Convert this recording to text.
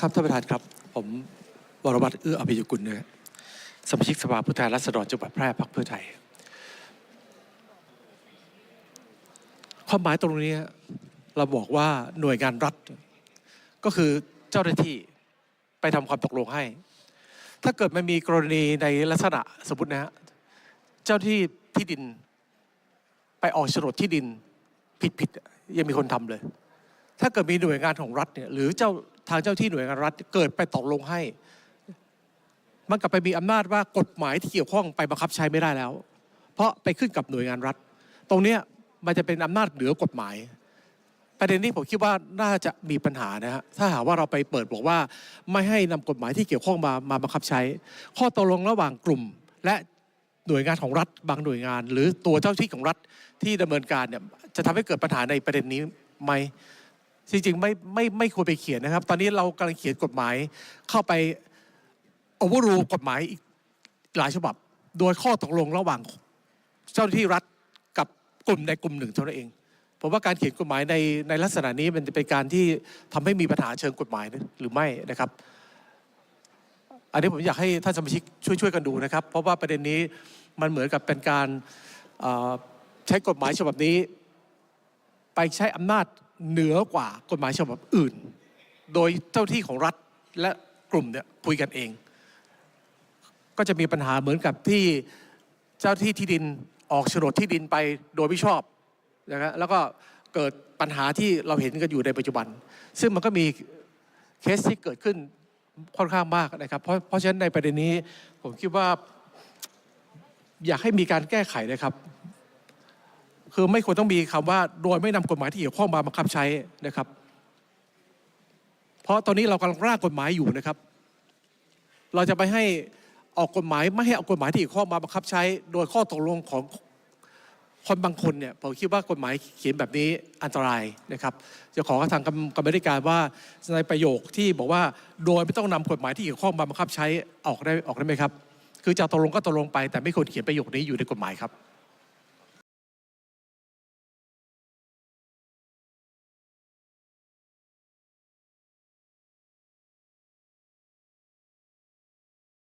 ครับท่านประธานครับ ผมวรวัตรเอื้ออภิยกุลเนะครับสมาชิกสภาผู้แทนราษฎรจังหวัดแพร่พรรคเพื่อไทย ความหมายตรงนี้เราบอกว่าหน่วยงานรัฐ ก็คือเจ้าหน้าที่ไปทำความตกลงให้ ถ้าเกิดมันมีกรณีในลักษณะสมมตินะฮะเจ้าที่ที่ดิน ไปออกโฉนดที่ดินผิดๆยังมีคนทำเลย ถ้าเกิดมีหน่วยงานของรัฐเนี่ยหรือเจ้า ทางเจ้าที่หน่วยงานรัฐเกิดไปตกลงให้ มันกลับไปมีอำนาจว่ากฎหมายที่เกี่ยวข้องไปบังคับใช้ไม่ได้แล้ว เพราะไปขึ้นกับหน่วยงานรัฐ ตรงเนี้ยมันจะเป็นอำนาจเหนือกฎหมาย ประเด็นนี้ผมคิดว่าน่าจะมีปัญหานะฮะถ้าหากว่าเราไปเปิดบอกว่า ไม่ให้นำกฎหมายที่เกี่ยวข้องมามาบังคับใช้ ข้อตกลงระหว่างกลุ่ม และหน่วยงานของรัฐ บางหน่วยงาน หรือตัวเจ้าที่ของรัฐที่ดำเนินการเนี่ยจะทำให้เกิดปัญหาในประเด็นนี้ไหม จริงๆไม่ไม่ไม่ควรไปเขียนนะครับ ตอนนี้เรากำลังเขียนกฎหมายเข้าไปโอเวอร์รูกฎหมายอีกหลายฉบับ โดยข้อตกลงระหว่างเจ้าหน้าที่รัฐกับกลุ่มใดกลุ่มหนึ่งเท่านั้นเอง ผมว่าการเขียนกฎหมายในในลักษณะนี้มันจะเป็นการที่ทำให้มีปัญหาเชิงกฎหมายหรือไม่นะครับ อันนี้ผมอยากให้ท่านสมาชิกช่วยช่วยกันดูนะครับ เพราะว่าประเด็นนี้มันเหมือนกับเป็นการเอ่อใช้กฎหมายฉบับนี้ ไปใช้อำนาจ เหนือกว่ากฎหมายฉบับอื่น โดยเจ้าที่ของรัฐและกลุ่มเนี่ยคุยกันเอง ก็จะมีปัญหาเหมือนกับที่เจ้าที่ที่ดินออกโฉนดที่ดินไปโดยไม่ชอบนะครับแล้วก็เกิดปัญหาที่เราเห็นกันอยู่ในปัจจุบัน ซึ่งมันก็มีเคสที่เกิดขึ้นค่อนข้างมากนะครับ เพราะเพราะฉะนั้นในประเด็นนี้ผมคิดว่าอยากให้มีการแก้ไขนะครับ คือไม่ควรต้องมีคำว่าโดยไม่นำกฎหมายที่เกี่ยวข้องมาบังคับใช้นะครับ เพราะตอนนี้เรากำลังร่างกฎหมายอยู่นะครับ เราจะไปให้ออกกฎหมายไม่ให้เอากฎหมายที่เกี่ยวข้องมาบังคับใช้ โดยข้อตกลงของคนบางคนเนี่ยผมคิดว่ากฎหมายเขียนแบบนี้อันตรายนะครับ จะขอทางกรรมกรรมธิการว่าในประโยคที่บอกว่าโดยไม่ต้องนำกฎหมายที่เกี่ยวข้องมาบังคับใช้ออกได้ออกได้ไหมครับ คือจะตกลงก็ตกลงไปแต่ไม่ควรเขียนประโยคนี้อยู่ในกฎหมายครับ